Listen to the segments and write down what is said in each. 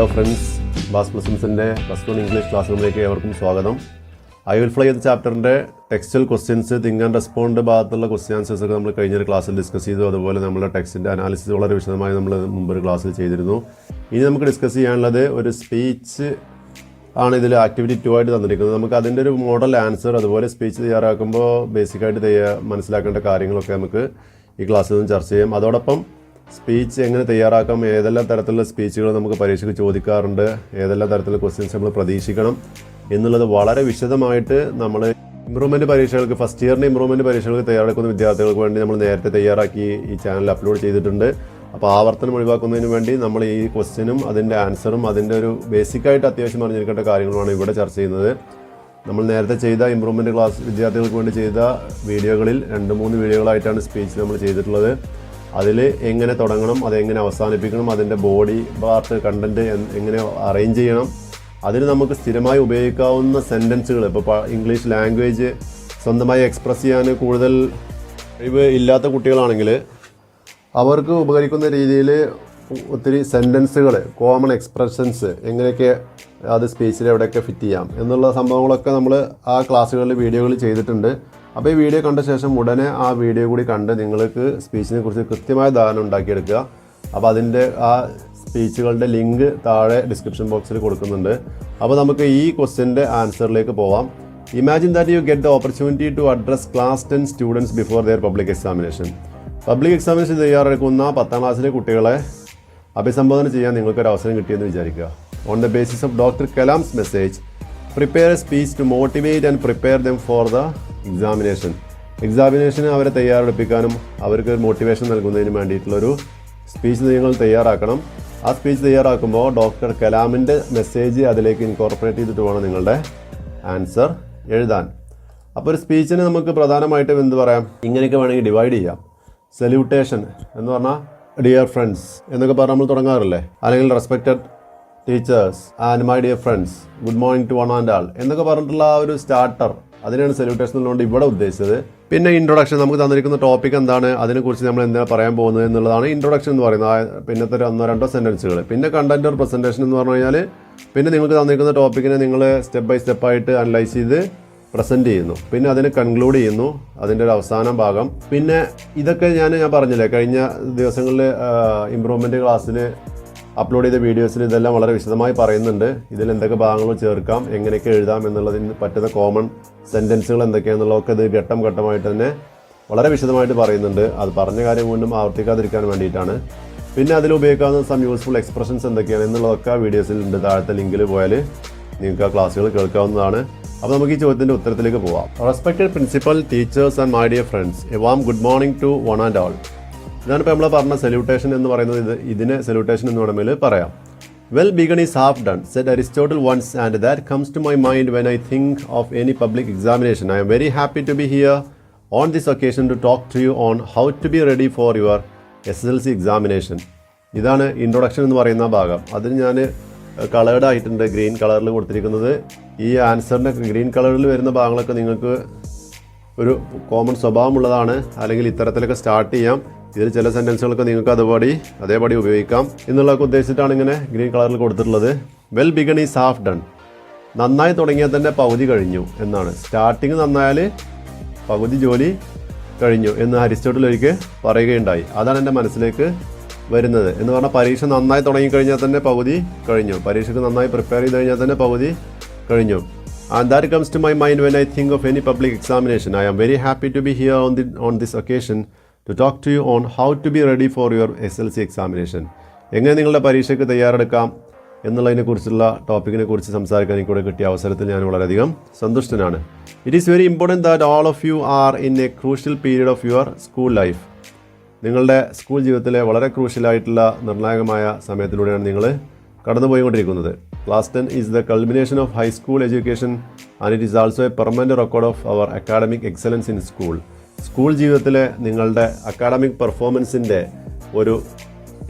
Hello friends ബാസ് പ്ലസൻസിന്റെ plus one English class റൂമിലേക്ക് ഏവർക്കും സ്വാഗതം. ഐ വിൽ ഫ്ലൈ എന്ന ചാപ്റ്ററിന്റെ textual questions think and respond ഭാഗത്തുള്ള ക്വസ്റ്റ്യൻ ആൻസേഴ്സ് ഒക്കെ നമ്മൾ കഴിഞ്ഞൊരു ക്ലാസ്സിൽ ഡിസ്കസ് ചെയ്തു. അതുപോലെ നമ്മുടെ ടെക്സ്റ്റിന്റെ അനാലിസിസ് വളരെ വിശദമായി നമ്മൾ മുമ്പൊരു ക്ലാസ്സിൽ ചെയ്തിരുന്നു. ഇനി നമുക്ക് ഡിസ്കസ് ചെയ്യാനുള്ളത് ഒരു സ്പീച്ച് ആണ് ഇതിൽ ആക്ടിവിറ്റി ടു ആയിട്ട് തന്നിരിക്കുന്നത്. നമുക്ക് അതിന്റെ ഒരു മോഡൽ ആൻസർ അതുപോലെ സ്പീച്ച് തയ്യാറാക്കുമ്പോൾ ബേസിക്കായിട്ട് മനസ്സിലാക്കേണ്ട കാര്യങ്ങളൊക്കെ നമുക്ക് ഈ ക്ലാസ്സിൽ നിന്ന് ചർച്ച ചെയ്യാം. അതോടൊപ്പം സ്പീച്ച് എങ്ങനെ തയ്യാറാക്കാം? ഏതെല്ലാം തരത്തിലുള്ള സ്പീച്ചുകൾ നമുക്ക് പരീക്ഷയ്ക്ക് ചോദിക്കാറുണ്ട്? ഏതെല്ലാം തരത്തിലുള്ള ക്വസ്റ്റ്യൻസ് നമ്മൾ പ്രതീക്ഷിക്കണം? എന്നുള്ളത് വളരെ വിശദമായിട്ട് നമ്മൾ ഇമ്പ്രൂവ്മെന്റ് പരീക്ഷകൾക്ക് ഫസ്റ്റ് ഇയറിന്റെ ഇമ്പ്രൂവ്മെന്റ് പരീക്ഷകൾക്ക് തയ്യാറെടുക്കുന്ന വിദ്യാർത്ഥികൾക്ക് വേണ്ടി നമ്മൾ നേരത്തെ തയ്യാറാക്കി ഈ ചാനൽ അപ്ലോഡ് ചെയ്തിട്ടുണ്ട്. അപ്പോൾ ആവർത്തനം ഒഴിവാക്കുന്നതിന് വേണ്ടി നമ്മൾ ഈ ക്വസ്റ്റ്യനും അതിന്റെ ആൻസറും അതിന്റെ ഒരു ബേസിക്കായിട്ട് അത്യാവശ്യം അറിഞ്ഞിരിക്കേണ്ട കാര്യങ്ങളുമാണ് ഇവിടെ ചർച്ച ചെയ്യുന്നത്. നമ്മൾ നേരത്തെ ചെയ്ത ഇമ്പ്രൂവ്മെന്റ് ക്ലാസ് വിദ്യാർത്ഥികൾക്ക് വേണ്ടി ചെയ്ത വീഡിയോകളിൽ രണ്ട് മൂന്ന് വീഡിയോകളായിട്ടാണ് സ്പീച്ച് നമ്മൾ ചെയ്തിട്ടുള്ളത്. അതിൽ എങ്ങനെ തുടങ്ങണം അതെങ്ങനെ അവസാനിപ്പിക്കണം അതിന്റെ ബോഡി പാർട്ട് കണ്ടന്റ് എങ്ങനെ അറേഞ്ച് ചെയ്യണം അതിന് നമുക്ക് സ്ഥിരമായി ഉപയോഗിക്കാവുന്ന സെന്റൻസുകൾ ഇപ്പോൾ ഇംഗ്ലീഷ് ലാംഗ്വേജ് സ്വന്തമായി എക്സ്പ്രസ് ചെയ്യാൻ കൂടുതൽ കഴിവ് ഇല്ലാത്ത കുട്ടികളാണെങ്കിൽ അവർക്ക് ഉപകരിക്കുന്ന രീതിയിൽ ഒത്തിരി സെന്റൻസുകൾ കോമൺ എക്സ്പ്രഷൻസ് എങ്ങനെയൊക്കെ അത് സ്പീച്ചിൽ എവിടെയൊക്കെ ഫിറ്റ് ചെയ്യാം എന്നുള്ള സംഭവങ്ങളൊക്കെ നമ്മൾ ആ ക്ലാസ്സുകളിൽ വീഡിയോകൾ ചെയ്തിട്ടുണ്ട്. അപ്പോൾ ഈ വീഡിയോ കണ്ട ശേഷം ഉടനെ ആ വീഡിയോ കൂടി കണ്ട് നിങ്ങൾക്ക് സ്പീച്ചിനെ കുറിച്ച് കൃത്യമായ ധാരണ ഉണ്ടാക്കിയെടുക്കുക. അപ്പോൾ അതിന്റെ ആ സ്പീച്ചുകളുടെ ലിങ്ക് താഴെ ഡിസ്ക്രിപ്ഷൻ ബോക്സിൽ കൊടുക്കുന്നുണ്ട്. അപ്പോൾ നമുക്ക് ഈ ക്വസ്റ്റ്യന്റെ ആൻസറിലേക്ക് പോവാം. Imagine that you get the opportunity to address class ten students before their public examination public examination തയ്യാറെടുക്കുന്ന പത്താം ക്ലാസ്സിലെ കുട്ടികളെ അഭിസംബോധന ചെയ്യാൻ നിങ്ങൾക്കൊരു അവസരം കിട്ടിയെന്ന് വിചാരിക്കുക. On the basis of doctor Kalam's message prepare speech to motivate and prepare them for the examination എക്സാമിനേഷന് അവരെ തയ്യാറെടുപ്പിക്കാനും അവർക്ക് മോട്ടിവേഷൻ നൽകുന്നതിന് വേണ്ടിയിട്ടുള്ളൊരു സ്പീച്ച് നിങ്ങൾ തയ്യാറാക്കണം. ആ സ്പീച്ച് തയ്യാറാക്കുമ്പോൾ ഡോക്ടർ കലാമിന്റെ മെസ്സേജ് അതിലേക്ക് ഇൻകോർപ്പറേറ്റ് ചെയ്തിട്ട് വേണം നിങ്ങളുടെ ആൻസർ എഴുതാൻ. അപ്പോൾ ഒരു സ്പീച്ചിന് നമുക്ക് പ്രധാനമായിട്ടും എന്ത് പറയാം? ഇങ്ങനെയൊക്കെ വേണമെങ്കിൽ ഡിവൈഡ് ചെയ്യാം. സല്യൂട്ടേഷൻ എന്ന് പറഞ്ഞാൽ ഡിയർ ഫ്രണ്ട്സ് എന്നൊക്കെ പറഞ്ഞ് നമ്മൾ തുടങ്ങാറില്ലേ? അല്ലെങ്കിൽ respected teachers and my dear friends good morning to one and all എന്നൊക്കെ പറഞ്ഞിട്ടുള്ള ആ ഒരു സ്റ്റാർട്ടർ അതിനാണ് സല്യൂട്ടേഷൻ എന്നുകൊണ്ട് ഇവിടെ ഉദ്ദേശിച്ചത്. പിന്നെ ഇൻട്രൊഡക്ഷൻ നമുക്ക് തന്നിരിക്കുന്ന ടോപ്പിക് എന്താണ്? അതിനെക്കുറിച്ച് നമ്മൾ എന്താണ് പറയാൻ പോകുന്നത് എന്നുള്ളതാണ് ഇൻട്രൊഡക്ഷൻ എന്ന് പറയുന്നത്. പിന്നത്തെ ഒരു ഒന്നോ രണ്ടോ സെന്റൻസുകൾ പിന്നെ കണ്ടന്റ് ഓർ പ്രസന്റേഷൻ എന്ന് പറഞ്ഞു കഴിഞ്ഞാൽ പിന്നെ നിങ്ങൾക്ക് തന്നിരിക്കുന്ന ടോപ്പിക്കിനെ നിങ്ങൾ സ്റ്റെപ്പ് ബൈ സ്റ്റെപ്പായിട്ട് അനലൈസ് ചെയ്ത് പ്രസന്റ് ചെയ്യുന്നു. പിന്നെ അതിന് കൺക്ലൂഡ് ചെയ്യുന്നു. അതിന്റെ ഒരു അവസാന ഭാഗം. പിന്നെ ഇതൊക്കെ ഞാൻ ഞാൻ പറഞ്ഞില്ലേ കഴിഞ്ഞ ദിവസങ്ങളിൽ ഇമ്പ്രൂവ്മെന്റ് ക്ലാസ്സിൽ അപ്ലോഡ് ചെയ്ത വീഡിയോസിൽ ഇതെല്ലാം വളരെ വിശദമായി പറയുന്നുണ്ട്. ഇതിൽ എന്തൊക്കെ ഭാഗങ്ങൾ ചേർക്കാം എങ്ങനെയൊക്കെ എഴുതാം എന്നുള്ളതിന് പറ്റുന്ന കോമൺ സെന്റൻസുകൾ എന്തൊക്കെയാണെന്നുള്ളതൊക്കെ ഇത് ഘട്ടം ഘട്ടമായിട്ട് തന്നെ വളരെ വിശദമായിട്ട് പറയുന്നുണ്ട്. അത് പറഞ്ഞ കാര്യം വീണ്ടും ആവർത്തിക്കാതിരിക്കാൻ വേണ്ടിയിട്ടാണ്. പിന്നെ അതിൽ ഉപയോഗിക്കാവുന്ന സം യൂസ്ഫുൾ എക്സ്പ്രഷൻസ് എന്തൊക്കെയാണ് എന്നുള്ളതൊക്കെ വീഡിയോസിൽ ഉണ്ട്. താഴത്തെ ലിങ്കിൽ പോയാൽ നിങ്ങൾക്ക് ആ ക്ലാസ്സുകൾ കേൾക്കാവുന്നതാണ്. അപ്പോൾ നമുക്ക് ഈ ചോദ്യത്തിന്റെ ഉത്തരത്തിലേക്ക് പോവാം. Respected principal teachers and my dear friends a warm good morning to one and all ഇതാണ് ഇപ്പോൾ നമ്മൾ പറഞ്ഞ സല്യൂട്ടേഷൻ എന്ന് പറയുന്നത് ഇത് ഇതിനെ സല്യൂട്ടേഷൻ എന്ന് വേണമെങ്കിൽ പറയാം. Well begun is half done said Aristotle once and that comes to my mind when I think of any public examination I am very happy to be here on this occasion to talk to you on how to be ready for your S S L C examination ഇതാണ് introduction എന്ന് പറയുന്ന ഭാഗം. അതിന് ഞാൻ coloured ആയിട്ടുണ്ട് green കളറിൽ കൊടുത്തിരിക്കുന്നത്. ഈ ആൻസറിന്റെ ഗ്രീൻ കളറിൽ വരുന്ന ഭാഗങ്ങളൊക്കെ നിങ്ങൾക്ക് ഒരു കോമൺ സ്വഭാവമുള്ളതാണ്. അല്ലെങ്കിൽ ഇത്തരത്തിലൊക്കെ സ്റ്റാർട്ട് ചെയ്യാം. ഇതിൽ ചില സെന്റൻസുകളൊക്കെ നിങ്ങൾക്ക് അതുപടി അതേപടി ഉപയോഗിക്കാം. എന്നുള്ളതൊക്കെ ഉദ്ദേശിച്ചിട്ടാണ് ഇങ്ങനെ ഗ്രീൻ കളറിൽ കൊടുത്തിട്ടുള്ളത്. Well begun is half done നന്നായി തുടങ്ങിയാൽ തന്നെ പകുതി കഴിഞ്ഞു എന്നാണ്. സ്റ്റാർട്ടിങ് നന്നായാൽ പകുതി ജോലി കഴിഞ്ഞു എന്ന് അരിസ്റ്റോട്ടിൽ ഒരിക്കൽ പറയുകയുണ്ടായി. അതാണ് എന്റെ മനസ്സിലേക്ക് വരുന്നത്. എന്ന് പറഞ്ഞാൽ പരീക്ഷ നന്നായി തുടങ്ങിക്കഴിഞ്ഞാൽ തന്നെ പകുതി കഴിഞ്ഞു. പരീക്ഷയ്ക്ക് നന്നായി പ്രിപ്പയർ ചെയ്ത് കഴിഞ്ഞാൽ തന്നെ പകുതി കഴിഞ്ഞു. And that comes to my mind when I think of any public examination I am very happy to be here on the on this occasion to talk to you on how to be ready for your S L C examination എങ്ങനെ നിങ്ങളുടെ പരീക്ഷയ്ക്ക് തയ്യാറെടുക്കാം എന്നുള്ളതിനെ കുറിച്ചുള്ള ടോപ്പിക്കിനെ കുറിച്ച് സംസാരിക്കാൻ എനിക്ക് കൂടെ കിട്ടിയ അവസരത്തിൽ ഞാൻ വളരെയധികം സന്തുഷ്ടനാണ്. It is very important that all of you are in a crucial period of your school life നിങ്ങളുടെ സ്കൂൾ ജീവിതത്തിലെ വളരെ ക്രൂഷ്യലായിട്ടുള്ള നിർണായകമായ സമയത്തിലൂടെയാണ് നിങ്ങൾ കടന്നുപോയിക്കൊണ്ടിരിക്കുന്നത്. Class ten is the culmination of high school education and it is also a permanent record of our academic excellence in school school ജീവിതത്തിലെ നിങ്ങളുടെ academic പെർഫോമൻസിന്റെ ഒരു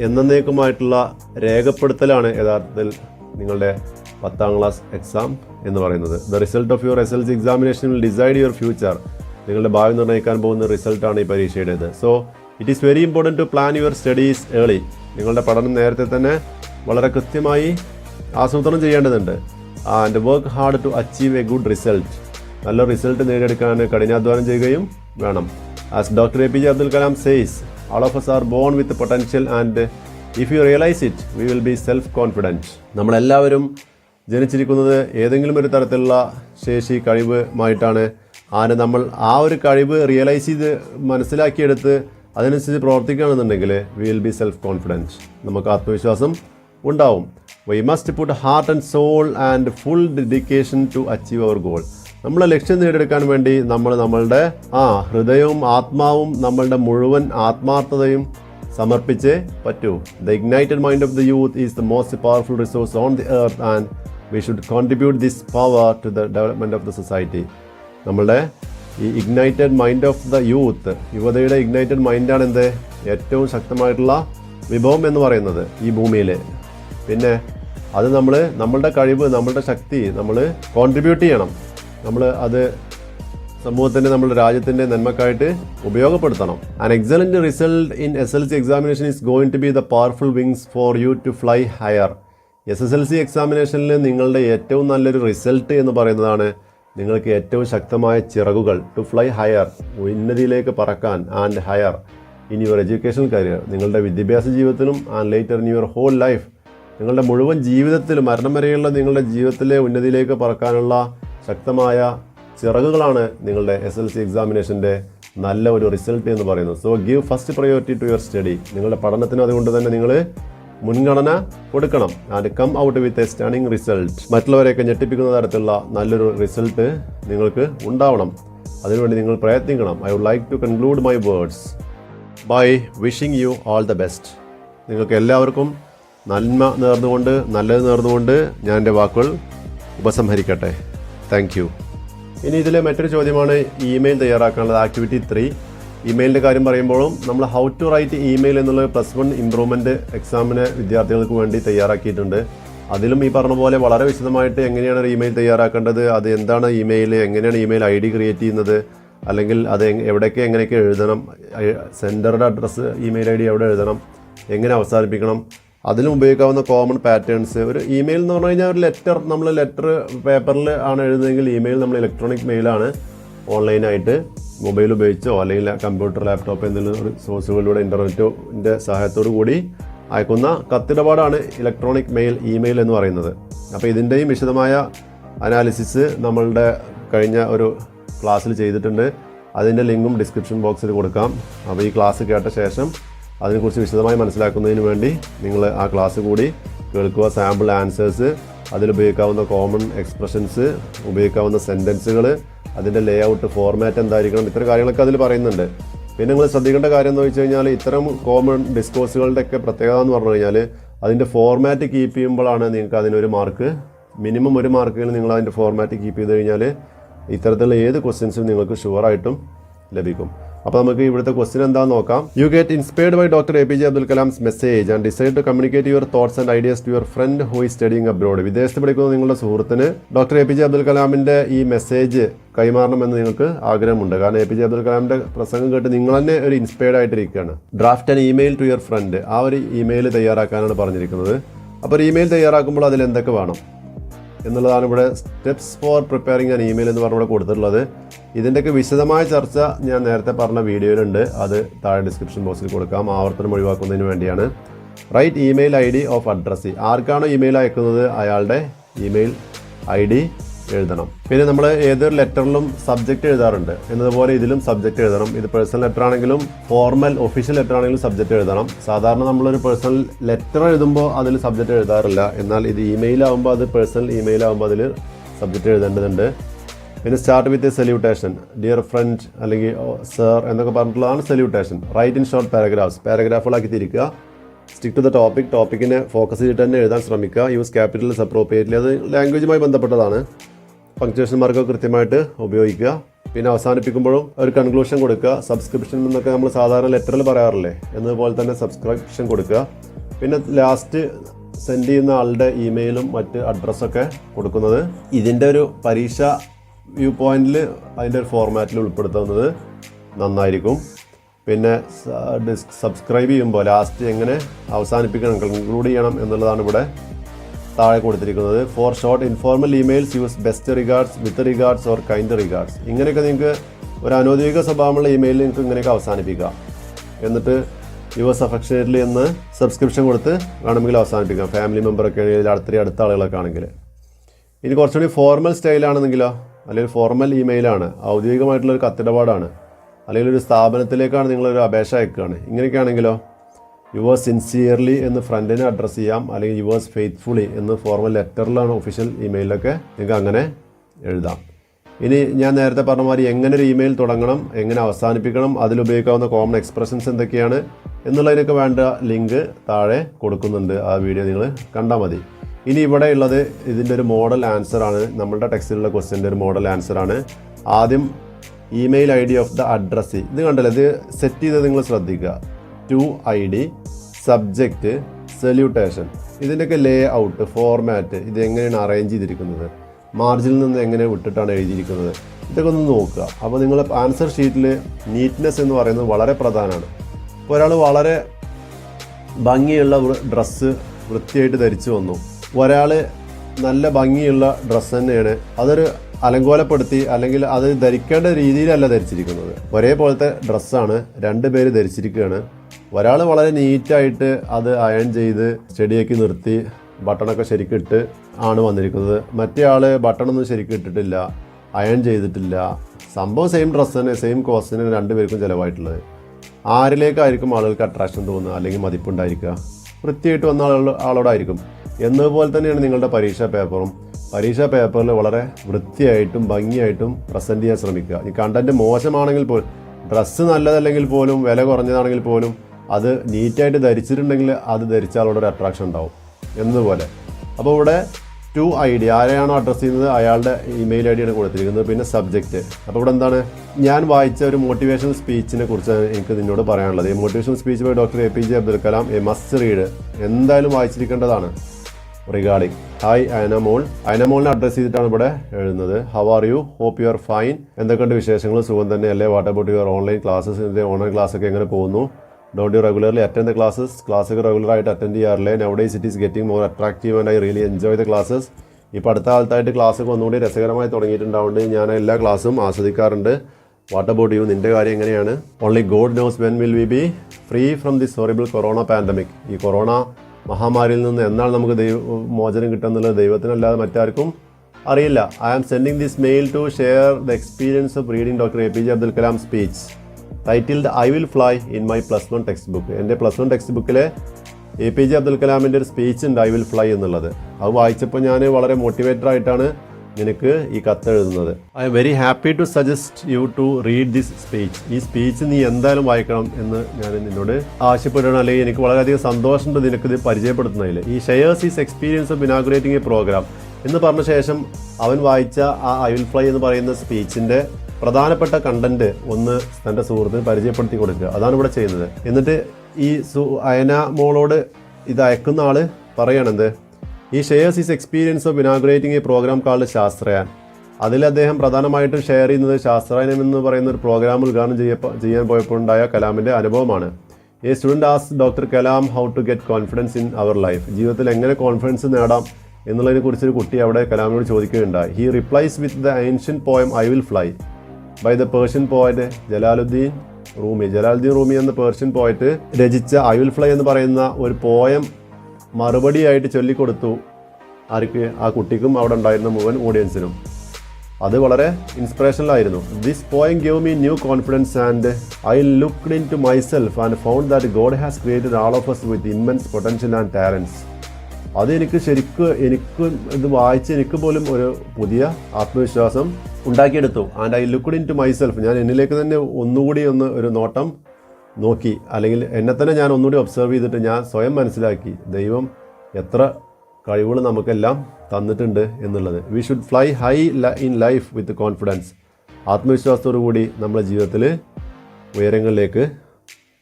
എന്നേക്കുമായിട്ടുള്ള രേഖപ്പെടുത്തലാണ് യഥാർത്ഥത്തിൽ നിങ്ങളുടെ പത്താം ക്ലാസ് എക്സാം എന്ന് പറയുന്നത്. The result of your S L C examination will decide your future നിങ്ങളുടെ ഭാവി നിർണയിക്കാൻ പോകുന്ന റിസൾട്ടാണ് ഈ പരീക്ഷയുടേത്. So it is very important to plan your studies early നിങ്ങളുടെ പഠനം നേരത്തെ തന്നെ വളരെ കൃത്യമായി ആസൂത്രണം ചെയ്യേണ്ടതുണ്ട്. And work hard to achieve a good result നല്ല റിസൾട്ട് നേടിയെടുക്കാൻ കഠിനാധ്വാനം ചെയ്യുകയും വേണം. As doctor A P J Abdul Kalam says all of us are born with potential and if you realise it we will be self confidence നമ്മളെല്ലാവരും ജനിച്ചിരിക്കുന്നത് ഏതെങ്കിലും ഒരു തരത്തിലുള്ള ശേഷി കഴിവുമായിട്ടാണ്. ആനെ നമ്മൾ ആ ഒരു കഴിവ് റിയലൈസ് ചെയ്ത് മനസ്സിലാക്കിയെടുത്ത് അതിനനുസരിച്ച് പ്രവർത്തിക്കുകയാണെന്നുണ്ടെങ്കിൽ we will be self confidence നമുക്ക് ആത്മവിശ്വാസം ഉണ്ടാവും. We must put heart and soul and full dedication to achieve our goal നമ്മളെ ലക്ഷ്യം നേടിയെടുക്കാൻ വേണ്ടി നമ്മൾ നമ്മളുടെ ആ ഹൃദയവും ആത്മാവും നമ്മളുടെ മുഴുവൻ ആത്മാർത്ഥതയും സമർപ്പിച്ച് പറ്റൂ. The ignited mind of the youth is the most powerful resource on the earth and we should contribute this power to the development of the society നമ്മളുടെ ഈ ignited mind of the youth യുവതയുടെ Ignited മൈൻഡാണ് എന്ത്? ഏറ്റവും ശക്തമായിട്ടുള്ള വിഭവം എന്ന് പറയുന്നത് ഈ ഭൂമിയിൽ പിന്നെ അത് നമ്മൾ നമ്മളുടെ കഴിവ് നമ്മളുടെ ശക്തി നമ്മൾ കോൺട്രിബ്യൂട്ട് ചെയ്യണം. നമ്മൾ അത് സമൂഹത്തിന്റെ നമ്മുടെ രാജ്യത്തിന്റെ നന്മക്കായിട്ട് ഉപയോഗപ്പെടുത്തണം. An excellent result in S L C examination is going to be the powerful wings for you to fly higher S S L C എക്സാമിനേഷനിൽ നിങ്ങളുടെ ഏറ്റവും നല്ലൊരു റിസൾട്ട് എന്ന് പറയുന്നതാണ് നിങ്ങൾക്ക് ഏറ്റവും ശക്തമായ ചിറകുകൾ ടു ഫ്ലൈ ഹയർ ഉന്നതിയിലേക്ക് പറക്കാൻ and higher in your education career നിങ്ങളുടെ വിദ്യാഭ്യാസ ജീവിതത്തിലും and later in your whole life നിങ്ങളുടെ മുഴുവൻ ജീവിതത്തിലും മരണം വരെയുള്ള നിങ്ങളുടെ ജീവിതത്തിലെ ഉന്നതിയിലേക്ക് പറക്കാനുള്ള ശക്തമായ ചിറകുകളാണ് നിങ്ങളുടെ എസ് എൽ സി എക്സാമിനേഷന്റെ നല്ല ഒരു റിസൾട്ട് എന്ന് പറയുന്നത്. So give first priority to your study നിങ്ങളുടെ പഠനത്തിന് അതുകൊണ്ട് തന്നെ നിങ്ങൾ മുൻഗണന കൊടുക്കണം. And come out with a stunning result മറ്റുള്ളവരെയൊക്കെ ഞെട്ടിപ്പിക്കുന്ന തരത്തിലുള്ള നല്ലൊരു റിസൾട്ട് നിങ്ങൾക്ക് ഉണ്ടാവണം. അതിനുവേണ്ടി നിങ്ങൾ പ്രയത്നിക്കണം. I would like to conclude my words by wishing you all the best നിങ്ങൾക്ക് എല്ലാവർക്കും നന്മ നേർന്നുകൊണ്ട് നല്ലത് നേർന്നുകൊണ്ട് ഞാൻ എന്റെ വാക്കുകൾ ഉപസംഹരിക്കട്ടെ. താങ്ക് യു ഇനി ഇതിലെ മറ്റൊരു ചോദ്യമാണ് ഇമെയിൽ തയ്യാറാക്കാനുള്ളത് ആക്ടിവിറ്റി ത്രീ ഇമെയിലിന്റെ കാര്യം പറയുമ്പോഴും നമ്മൾ ഹൗ ടു റൈറ്റ് ഇമെയിൽ എന്നുള്ള പ്ലസ് വൺ ഇമ്പ്രൂവ്മെന്റ് എക്സാമിന് വിദ്യാർത്ഥികൾക്ക് വേണ്ടി തയ്യാറാക്കിയിട്ടുണ്ട്. അതിലും ഈ പറഞ്ഞ പോലെ വളരെ വിശദമായിട്ട് എങ്ങനെയാണ് ഒരു ഇമെയിൽ തയ്യാറാക്കേണ്ടത് അത് എന്താണ് ഇമെയിൽ എങ്ങനെയാണ് ഇമെയിൽ ഐ ഡി ക്രിയേറ്റ് ചെയ്യുന്നത് അല്ലെങ്കിൽ അത് എവിടെയൊക്കെ എങ്ങനെയൊക്കെ എഴുതണം സെന്ററുടെ അഡ്രസ്സ് ഇമെയിൽ ഐ ഡി എവിടെ എഴുതണം എങ്ങനെ അവസാനിപ്പിക്കണം അതിലും ഉപയോഗിക്കാവുന്ന കോമൺ പാറ്റേൺസ് ഒരു ഇമെയിൽ എന്ന് പറഞ്ഞു കഴിഞ്ഞാൽ ഒരു ലെറ്റർ നമ്മൾ ലെറ്റർ പേപ്പറിൽ ആണ് എഴുതുന്നതെങ്കിൽ ഇമെയിൽ നമ്മൾ ഇലക്ട്രോണിക് മെയിലാണ് ഓൺലൈനായിട്ട് മൊബൈൽ ഉപയോഗിച്ചോ അല്ലെങ്കിൽ കമ്പ്യൂട്ടർ ലാപ്ടോപ്പ് എന്തെങ്കിലും ഒരു സോഴ്സുകളിലൂടെ ഇന്റർനെറ്റിന്റെ സഹായത്തോടു കൂടി അയക്കുന്ന കത്തിടപാടാണ് ഇലക്ട്രോണിക് മെയിൽ ഇമെയിൽ എന്ന് പറയുന്നത്. അപ്പോൾ ഇതിന്റെയും വിശദമായ അനാലിസിസ് നമ്മളുടെ കഴിഞ്ഞ ഒരു ക്ലാസ്സിൽ ചെയ്തിട്ടുണ്ട്. അതിന്റെ ലിങ്കും ഡിസ്ക്രിപ്ഷൻ ബോക്സിൽ കൊടുക്കാം. അപ്പോൾ ഈ ക്ലാസ് കേട്ട ശേഷം അതിനെക്കുറിച്ച് വിശദമായി മനസ്സിലാക്കുന്നതിന് വേണ്ടി നിങ്ങൾ ആ ക്ലാസ് കൂടി കേൾക്കുക. സാമ്പിൾ ആൻസേഴ്സ് അതിലുപയോഗിക്കാവുന്ന കോമൺ എക്സ്പ്രഷൻസ് ഉപയോഗിക്കാവുന്ന സെന്റൻസുകൾ അതിന്റെ ലേ ഔട്ട് ഫോർമാറ്റ് എന്തായിരിക്കണം ഇത്തരം കാര്യങ്ങളൊക്കെ അതിൽ പറയുന്നുണ്ട്. പിന്നെ നിങ്ങൾ ശ്രദ്ധിക്കേണ്ട കാര്യം എന്ന് വെച്ച് കഴിഞ്ഞാൽ ഇത്തരം കോമൺ ഡിസ്കോഴ്സുകളുടെ ഒക്കെ പ്രത്യേകത എന്ന് പറഞ്ഞു കഴിഞ്ഞാൽ അതിന്റെ ഫോർമാറ്റ് കീപ്പ് ചെയ്യുമ്പോഴാണ് നിങ്ങൾക്ക് അതിനൊരു മാർക്ക് മിനിമം ഒരു മാർക്കിൽ നിങ്ങൾ അതിന്റെ ഫോർമാറ്റ് കീപ്പ് ചെയ്ത് കഴിഞ്ഞാൽ ഇത്തരത്തിലുള്ള ഏത് ക്വസ്റ്റ്യൻസും നിങ്ങൾക്ക് ഷുവറായിട്ടും ലഭിക്കും. അപ്പോൾ നമുക്ക് ഇവിടുത്തെ ക്വസ്റ്റ്യൻ എന്താണെന്ന് നോക്കാം. You get inspired by doctor A P J Abdul Kalam's message and decide to communicate your thoughts and ideas to your friend who is studying abroad വിദേശത്ത് പഠിക്കുന്ന നിങ്ങളുടെ സുഹൃത്തിന് doctor A P J Abdul കലാമിന്റെ ഈ message കൈമാറണമെന്ന് നിങ്ങൾക്ക് ആഗ്രഹമുണ്ട്. കാരണം എ പി ജെ അബ്ദുൽ കലാമിന്റെ പ്രസംഗം കേട്ട് നിങ്ങൾ തന്നെ ഒരു inspired ആയിട്ടിരിക്കുകയാണ്. Draft and email to your friend ആ ഒരു ഇമെയിൽ തയ്യാറാക്കാനാണ് പറഞ്ഞിരിക്കുന്നത്. അപ്പോൾ ഒരു ഇമെയിൽ തയ്യാറാക്കുമ്പോൾ അതിൽ എന്തൊക്കെ വേണം? എന്നുള്ളതാണ് ഇവിടെ steps for preparing an email എന്ന് പറഞ്ഞ് ഇവിടെ കൊടുത്തിട്ടുള്ളത്. ഇതിന്റെയൊക്കെ വിശദമായ ചർച്ച ഞാൻ നേരത്തെ പറഞ്ഞ വീഡിയോയിലുണ്ട്. അത് താഴെ ഡിസ്ക്രിപ്ഷൻ ബോക്സിൽ കൊടുക്കാം. ആവർത്തനം ഒഴിവാക്കുന്നതിന് വേണ്ടിയാണ്. Write email I D of addressee ആർക്കാണോ ഇമെയിൽ അയക്കുന്നത്? അയാളുടെ ഇമെയിൽ ഐ ഡി എഴുതണം. പിന്നെ നമ്മൾ ഏതൊരു ലെറ്ററിലും സബ്ജക്റ്റ് എഴുതാറുണ്ട്. എന്നതുപോലെ ഇതിലും സബ്ജക്റ്റ് എഴുതണം. ഇത് പേഴ്സണൽ ലെറ്റർ ആണെങ്കിലും ഫോർമൽ ഒഫീഷ്യൽ ലെറ്റർ ആണെങ്കിലും സബ്ജക്റ്റ് എഴുതണം. സാധാരണ നമ്മളൊരു പേഴ്സണൽ ലെറ്റർ എഴുതുമ്പോൾ അതിൽ സബ്ജക്റ്റ് എഴുതാറില്ല. എന്നാൽ ഇത് ഇമെയിൽ ആകുമ്പോൾ അത് പേഴ്സണൽ ഇമെയിൽ ആകുമ്പോൾ അതിൽ സബ്ജക്റ്റ് എഴുതേണ്ടതുണ്ട്. പിന്നെ start with a salutation dear friend അല്ലെങ്കിൽ സർ എന്നൊക്കെ പറഞ്ഞിട്ടുള്ളതാണ് salutation write in short paragraphs പാരഗ്രാഫുകളാക്കി തിരിക്കുക. സ്റ്റിക്ക് ടു ദ ടോപ്പിക് ടോപ്പിക്കിനെ ഫോക്കസ് ചെയ്തിട്ട് തന്നെ എഴുതാൻ ശ്രമിക്കുക. യൂസ് ക്യാപിറ്റൽ അപ്രോപ്രിയേറ്റ്ലി അത് ലാംഗ്വേജുമായി ബന്ധപ്പെട്ടതാണ്. പങ്ക്ച്വേഷൻ മാർക്കൊക്കെ കൃത്യമായിട്ട് ഉപയോഗിക്കുക. പിന്നെ അവസാനിപ്പിക്കുമ്പോഴും ഒരു കൺക്ലൂഷൻ കൊടുക്കുക. സബ്സ്ക്രിപ്ഷൻ എന്നൊക്കെ നമ്മൾ സാധാരണ ലെറ്ററിൽ പറയാറില്ലേ? എന്നതുപോലെ തന്നെ സബ്സ്ക്രിപ്ഷൻ കൊടുക്കുക. പിന്നെ ലാസ്റ്റ് സെൻഡ് ചെയ്യുന്ന ആളുടെ ഇമെയിലും മറ്റ് അഡ്രസ്സൊക്കെ കൊടുക്കുന്നത്. ഇതിന്റെ ഒരു പരീക്ഷ വ്യൂ പോയിന്റിൽ അതിന്റെ ഒരു ഫോർമാറ്റിൽ ഉൾപ്പെടുത്തുന്നത് നന്നായിരിക്കും. പിന്നെ സബ്സ്ക്രൈബ് ചെയ്യുമ്പോൾ ലാസ്റ്റ് എങ്ങനെ അവസാനിപ്പിക്കണം കൺക്ലൂഡ് ചെയ്യണം എന്നുള്ളതാണ് ഇവിടെ താഴെ കൊടുത്തിരിക്കുന്നത്. For short informal emails use best regards with regards or kind regards ഇങ്ങനെയൊക്കെ നിങ്ങൾക്ക് ഒരു അനൗദ്യോഗിക സ്വഭാവമുള്ള ഇമെയിൽ നിങ്ങൾക്ക് ഇങ്ങനെയൊക്കെ അവസാനിപ്പിക്കാം. എന്നിട്ട് യുവസ് അഫക്ഷനേറ്റിൽ എന്ന് സബ്സ്ക്രിപ്ഷൻ കൊടുത്ത് വേണമെങ്കിൽ അവസാനിപ്പിക്കാം. ഫാമിലി മെമ്പറൊക്കെ ആണെങ്കിൽ അടുത്ത അടുത്ത ആളുകളൊക്കെ ആണെങ്കിൽ. ഇനി കുറച്ചുകൂടി ഫോർമൽ സ്റ്റൈലാണെന്നെങ്കിലോ അല്ലെങ്കിൽ ഫോർമൽ ഇമെയിലാണ് ഔദ്യോഗികമായിട്ടുള്ള ഒരു കത്തിടപാടാണ് അല്ലെങ്കിൽ ഒരു സ്ഥാപനത്തിലേക്കാണ് നിങ്ങളൊരു അപേക്ഷ അയക്കുകയാണ്. ഇങ്ങനെയൊക്കെയാണെങ്കിലോ യുവേഴ്സ് സിൻസിയർലി എന്ന് ഫ്രണ്ടിനെ അഡ്രസ്സ് ചെയ്യാം. അല്ലെങ്കിൽ യുവേഴ്സ് ഫെയ്ത്ത്ഫുള്ളി എന്ന് ഫോർമൽ ലെറ്ററിലാണ് ഒഫീഷ്യൽ ഇമെയിലൊക്കെ നിങ്ങൾക്ക് അങ്ങനെ എഴുതാം. ഇനി ഞാൻ നേരത്തെ പറഞ്ഞ മാതിരി എങ്ങനെ ഒരു ഇമെയിൽ തുടങ്ങണം എങ്ങനെ അവസാനിപ്പിക്കണം അതിലുപയോഗിക്കാവുന്ന കോമൺ എക്സ്പ്രഷൻസ് എന്തൊക്കെയാണ് എന്നുള്ളതിനൊക്കെ വേണ്ട ലിങ്ക് താഴെ കൊടുക്കുന്നുണ്ട്. ആ വീഡിയോ നിങ്ങൾ കണ്ടാൽ മതി. ഇനി ഇവിടെ ഉള്ളത് ഇതിന്റെ ഒരു മോഡൽ ആൻസർ ആണ്. നമ്മളുടെ ടെക്സ്റ്റിലുള്ള ക്വസ്റ്റ്യന്റെ ഒരു മോഡൽ ആൻസർ ആണ്. ആദ്യം email I D of the addressee ഇത് കണ്ടല്ലോ? ഇത് സെറ്റ് ചെയ്ത് നിങ്ങൾ ശ്രദ്ധിക്കുക. To I D subject salutation ഇതിന്റെയൊക്കെ ലേ ഔട്ട് ഫോർമാറ്റ് ഇത് എങ്ങനെയാണ് അറേഞ്ച് ചെയ്തിരിക്കുന്നത്? മാർജിനിൽ നിന്ന് എങ്ങനെ വിട്ടിട്ടാണ് എഴുതിയിരിക്കുന്നത്? ഇതൊക്കെ ഒന്ന് നോക്കുക. അപ്പോൾ നിങ്ങൾ ആൻസർ ഷീറ്റിൽ നീറ്റ്നെസ് എന്ന് പറയുന്നത് വളരെ പ്രധാനമാണ്. ഒരാൾ വളരെ ഭംഗിയുള്ള ഡ്രസ്സ് വൃത്തിയായിട്ട് ധരിച്ചു വന്നു. ഒരാൾ നല്ല ഭംഗിയുള്ള ഡ്രസ്സ് തന്നെയാണ്. അതൊരു അലങ്കോലപ്പെടുത്തി അല്ലെങ്കിൽ അത് ധരിക്കേണ്ട രീതിയിലല്ല ധരിച്ചിരിക്കുന്നത്. ഒരേപോലത്തെ ഡ്രസ്സാണ് രണ്ട് പേര് ധരിച്ചിരിക്കുകയാണ്. ഒരാൾ വളരെ നീറ്റായിട്ട് അത് അയൺ ചെയ്ത് ചെടിയാക്കി നിർത്തി ബട്ടണൊക്കെ ശരിക്കിട്ട് ആണ് വന്നിരിക്കുന്നത്. മറ്റേ ആൾ ബട്ടണൊന്നും ശരിക്കിട്ടിട്ടില്ല അയൺ ചെയ്തിട്ടില്ല. സംഭവം സെയിം ഡ്രസ്സ് തന്നെ സെയിം കോസ്റ്റിന് രണ്ടുപേർക്കും ചിലവായിട്ടുള്ളത്. ആരിലേക്കായിരിക്കും ആളുകൾക്ക് അട്രാക്ഷൻ തോന്നുക അല്ലെങ്കിൽ മതിപ്പുണ്ടായിരിക്കുക? വൃത്തിയായിട്ട് വന്ന ആളുകൾ ആളോടായിരിക്കും. എന്നതുപോലെ തന്നെയാണ് നിങ്ങളുടെ പരീക്ഷാ പേപ്പറും. പരീക്ഷാ പേപ്പറിൽ വളരെ വൃത്തിയായിട്ടും ഭംഗിയായിട്ടും പ്രസന്റ് ചെയ്യാൻ ശ്രമിക്കുക. ഈ കണ്ടന്റ് മോശമാണെങ്കിൽ പോലും ഡ്രസ്സ് നല്ലതല്ലെങ്കിൽ പോലും വില കുറഞ്ഞതാണെങ്കിൽ പോലും അത് നീറ്റായിട്ട് ധരിച്ചിട്ടുണ്ടെങ്കിൽ അത് ധരിച്ച ഒരു അട്രാക്ഷൻ ഉണ്ടാവും. എന്നതുപോലെ. അപ്പോൾ ഇവിടെ ടു ഐ ഡി ആരെയാണോ അഡ്രസ്സ് ചെയ്യുന്നത് അയാളുടെ ഇമെയിൽ ഐ ഡിയാണ് കൊടുത്തിരിക്കുന്നത്. പിന്നെ സബ്ജക്റ്റ് അപ്പോൾ ഇവിടെ എന്താണ്? ഞാൻ വായിച്ച ഒരു മോട്ടിവേഷൻ സ്പീച്ചിനെ കുറിച്ച് എനിക്ക് നിന്നോട് പറയാനുള്ളത്. ഈ motivation speech by doctor A P J Abdul Kalam a must read എന്തായാലും വായിച്ചിരിക്കേണ്ടതാണ്. റിഗാർഡിംഗ് ഹായ് അയനമോൾ അയനമോളിനെ അഡ്രസ്സ് ചെയ്തിട്ടാണ് ഇവിടെ എഴുതുന്നത്. How are you hope you are fine എന്തൊക്കെയുണ്ട് വിശേഷങ്ങൾ? സുഖം തന്നെ അല്ലേ? What about your online classes online class ഒക്കെ എങ്ങനെ പോകുന്നു? Don't you regularly attend the classes class ഒക്കെ റെഗുലർ ആയിട്ട് attend ചെയ്യാറില്ലേ? Now days it is getting more attractive and I really enjoy the classes ഇപ്പോൾ അടുത്ത കാലത്തായിട്ട് ക്ലാസ് ഒക്കെ ഒന്നുകൂടി രസകരമായി തുടങ്ങിയിട്ടുണ്ടാവുകൊണ്ട് ഞാൻ എല്ലാ ക്ലാസ്സും ആസ്വദിക്കാറുണ്ട്. വാട്ട് അബൌട്ട് യു നിന്റെ കാര്യം എങ്ങനെയാണ്? Only God knows when will we be free from this horrible corona pandemic ഈ കൊറോണ മഹാമാരിയിൽ നിന്ന് എന്നാണ് നമുക്ക് ദൈവ മോചനം കിട്ടുന്നുള്ളത് ദൈവത്തിനല്ലാതെ മറ്റാർക്കും അറിയില്ല. I am sending this mail to share the experience of reading doctor A P J Abdul Kalam speech titled I will fly in my plus one text book എന്റെ പ്ലസ് വൺ ടെക്സ്റ്റ് ബുക്കിലെ A P J Abdul കലാമിന്റെ ഒരു speech ഉണ്ട് I will fly എന്നുള്ളത്. അത് വായിച്ചപ്പോൾ ഞാൻ വളരെ മോട്ടിവേറ്റഡ് ആയിട്ടാണ് നിനക്ക് ഈ കത്ത് എഴുതുന്നത്. I am very happy to suggest you to read this speech ഈ സ്പീച്ച് നീ എന്തായാലും വായിക്കണം എന്ന് ഞാൻ നിന്നോട് ആവശ്യപ്പെടുകയാണ്. അല്ലെങ്കിൽ എനിക്ക് വളരെയധികം സന്തോഷമുണ്ട് നിനക്ക് ഇത് പരിചയപ്പെടുത്തുന്നതിൽ. He shares his experience of inaugurating a program എന്ന് പറഞ്ഞ ശേഷം അവൻ വായിച്ച ആ ഐ വിൽ ഫ്ലൈ എന്ന് പറയുന്ന സ്പീച്ചിന്റെ പ്രധാനപ്പെട്ട കണ്ടന്റ് ഒന്ന് തന്റെ സുഹൃത്തിന് പരിചയപ്പെടുത്തി കൊടുക്കുക. അതാണ് ഇവിടെ ചെയ്യുന്നത്. എന്നിട്ട് ഈ സു അയന മോളോട് ഇത് അയക്കുന്ന ആൾ പറയണത് he shares his experience of inaugurating a program called Shastrayaan അതിൽ അദ്ദേഹം പ്രധാനമായിട്ടും ഷെയർ ചെയ്യുന്നത് ശാസ്ത്രായനം എന്ന് പറയുന്ന ഒരു പ്രോഗ്രാം ഉദ്ഘാടനം ചെയ്യപ്പോൾ ചെയ്യാൻ പോയപ്പോഴുണ്ടായ കലാമിന്റെ അനുഭവമാണ്. A student as doctor Kalam how to get confidence in our life ജീവിതത്തിൽ എങ്ങനെ കോൺഫിഡൻസ് നേടാം എന്നുള്ളതിനെ കുറിച്ചൊരു കുട്ടി അവിടെ കലാമിനോട് ചോദിക്കുകയുണ്ടായി. He replies with the ancient poem I will fly by the Persian poet Jalaluddin Rumi Jalaluddin Rumi എന്ന പേർഷ്യൻ പോയറ്റ് രചിച്ച ഐ വിൽ ഫ്ലൈ എന്ന് പറയുന്ന ഒരു പോയം മറുപടിയായിട്ട് ചൊല്ലിക്കൊടുത്തു ആർക്ക് ആ കുട്ടിക്കും അവിടെ ഉണ്ടായിരുന്ന മുഴുവൻ ഓഡിയൻസിനും അത് വളരെ ഇൻസ്പിറേഷണലായിരുന്നു this poem gave me new confidence and I looked into myself and found that God has created all of us with immense potential and talents അത് എനിക്ക് ശരിക്കും എനിക്ക് ഇത് വായിച്ച് എനിക്ക് പോലും ഒരു പുതിയ ആത്മവിശ്വാസം ഉണ്ടാക്കിയെടുത്തു. And I looked into myself ഞാൻ എന്നിലേക്ക് തന്നെ ഒന്നുകൂടി ഒന്ന് ഒരു നോട്ടം നോക്കി. അല്ലെങ്കിൽ എന്നെ തന്നെ ഞാൻ ഒന്നുകൂടി ഒബ്സർവ് ചെയ്തിട്ട് ഞാൻ സ്വയം മനസ്സിലാക്കി ദൈവം എത്ര കഴിവുകൾ നമുക്കെല്ലാം തന്നിട്ടുണ്ട് എന്നുള്ളത്. We should fly high in life with confidence ആത്മവിശ്വാസത്തോടു കൂടി നമ്മുടെ ജീവിതത്തിൽ ഉയരങ്ങളിലേക്ക്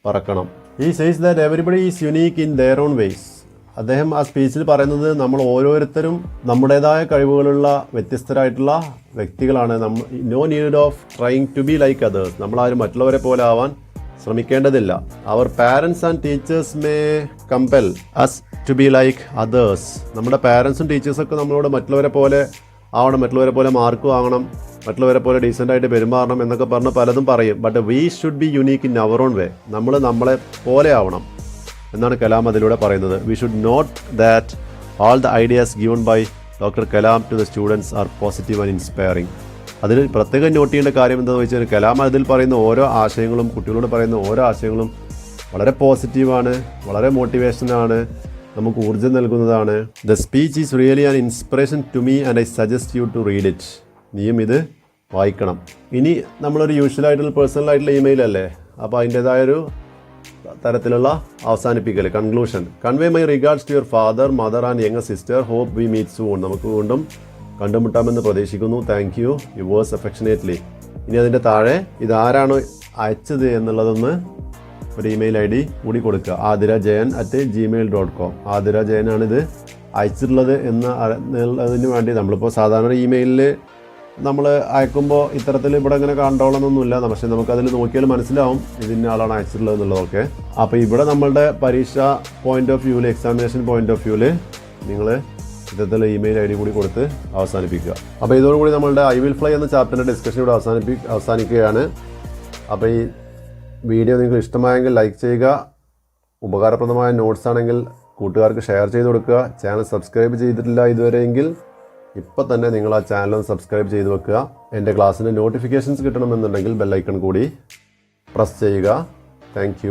പറക്കണം. He says that everybody is unique in their own ways അദ്ദേഹം ആ സ്പീച്ചിൽ പറയുന്നത് നമ്മൾ ഓരോരുത്തരും നമ്മുടേതായ കഴിവുകളുള്ള വ്യത്യസ്തരായിട്ടുള്ള വ്യക്തികളാണ്. നമ്മൾ no need of trying to be like others നമ്മളാരും മറ്റുള്ളവരെ പോലെ ആവാൻ ശ്രമിക്കേണ്ടതില്ല. Our parents and teachers may compel us to be like others നമ്മുടെ പാരൻസും ടീച്ചേഴ്സൊക്കെ നമ്മളോട് മറ്റുള്ളവരെ പോലെ ആവണം മറ്റുള്ളവരെ പോലെ മാർക്ക് വാങ്ങണം മറ്റുള്ളവരെ പോലെ ഡീസന്റായിട്ട് പെരുമാറണം എന്നൊക്കെ പറഞ്ഞ് പലതും പറയും. But we should be unique in our own way നമ്മൾ നമ്മളെ പോലെ ആവണം എന്നാണ് കലാം അതിലൂടെ പറയുന്നത്. We should note that all the ideas given by doctor Kalam to the students are positive and inspiring അതിൽ പ്രത്യേകം നോട്ട് ചെയ്യേണ്ട കാര്യം എന്താണെന്ന് വെച്ചാൽ കലാം അതിൽ പറയുന്ന ഓരോ ആശയങ്ങളും കുട്ടികളോട് പറയുന്ന ഓരോ ആശയങ്ങളും വളരെ പോസിറ്റീവാണ് വളരെ മോട്ടിവേഷനാണ് നമുക്ക് ഊർജം നൽകുന്നതാണ്. The speech is really an inspiration to me and I suggest you to read it നീയും ഇത് വായിക്കണം. ഇനി നമ്മളൊരു യൂഷ്വലായിട്ടുള്ള ഇമെയിൽ അല്ലേ? അപ്പോൾ അതിന്റേതായൊരു തരത്തിലുള്ള അവസാനിപ്പിക്കൽ conclusion convey my regards to your father mother and younger sister hope we meet soon നമുക്ക് വീണ്ടും കണ്ടുമുട്ടാമെന്ന് പ്രതീക്ഷിക്കുന്നു. താങ്ക് യു യുവേഴ്സ് അഫെക്ഷനേറ്റ്ലി ഇനി അതിന്റെ താഴെ ഇതാരാണ് അയച്ചത് എന്നുള്ളതൊന്ന് ഒരു ഇമെയിൽ ഐ ഡി കൂടി കൊടുക്കുക. Athira Jayan at Gmail dot com Athira ജയനാണിത് അയച്ചിട്ടുള്ളത് എന്ന് അറിയുന്നതിന് വേണ്ടി നമ്മളിപ്പോൾ സാധാരണ ഇമെയിലിൽ നമ്മൾ അയക്കുമ്പോൾ ഇത്തരത്തിൽ ഇവിടെ ഇങ്ങനെ കണ്ടോളണമെന്നൊന്നുമില്ല. പക്ഷെ നമുക്കതിൽ നോക്കിയാൽ മനസ്സിലാവും ഇതിന്റെ ആളാണ് അയച്ചിട്ടുള്ളത് എന്നുള്ളതൊക്കെ. അപ്പോൾ ഇവിടെ നമ്മളുടെ പരീക്ഷ പോയിന്റ് ഓഫ് വ്യൂവിൽ എക്സാമിനേഷൻ പോയിന്റ് ഓഫ് വ്യൂവിൽ നിങ്ങൾ ഇത്തരത്തിലുള്ള ഇമെയിൽ ഐ ഡി കൂടി കൊടുത്ത് അവസാനിപ്പിക്കുക. അപ്പോൾ ഇതോടുകൂടി നമ്മളുടെ ഐ വിൽ ഫ്ലൈ എന്ന ചാപ്റ്ററിന്റെ ഡിസ്കഷൻ ഇവിടെ അവസാനിപ്പി അവസാനിക്കുകയാണ്. അപ്പോൾ ഈ വീഡിയോ നിങ്ങൾക്ക് ഇഷ്ടമായെങ്കിൽ ലൈക്ക് ചെയ്യുക. ഉപകാരപ്രദമായ നോട്ട്സ് ആണെങ്കിൽ കൂട്ടുകാർക്ക് ഷെയർ ചെയ്ത് കൊടുക്കുക. ചാനൽ സബ്സ്ക്രൈബ് ചെയ്തിട്ടില്ല ഇതുവരെയെങ്കിൽ ഇപ്പം തന്നെ നിങ്ങൾ ആ ചാനൽ സബ്സ്ക്രൈബ് ചെയ്ത് വെക്കുക. എന്റെ ക്ലാസ്സിന്റെ നോട്ടിഫിക്കേഷൻസ് കിട്ടണമെന്നുണ്ടെങ്കിൽ ബെല്ലൈക്കൺ കൂടി പ്രസ് ചെയ്യുക. താങ്ക്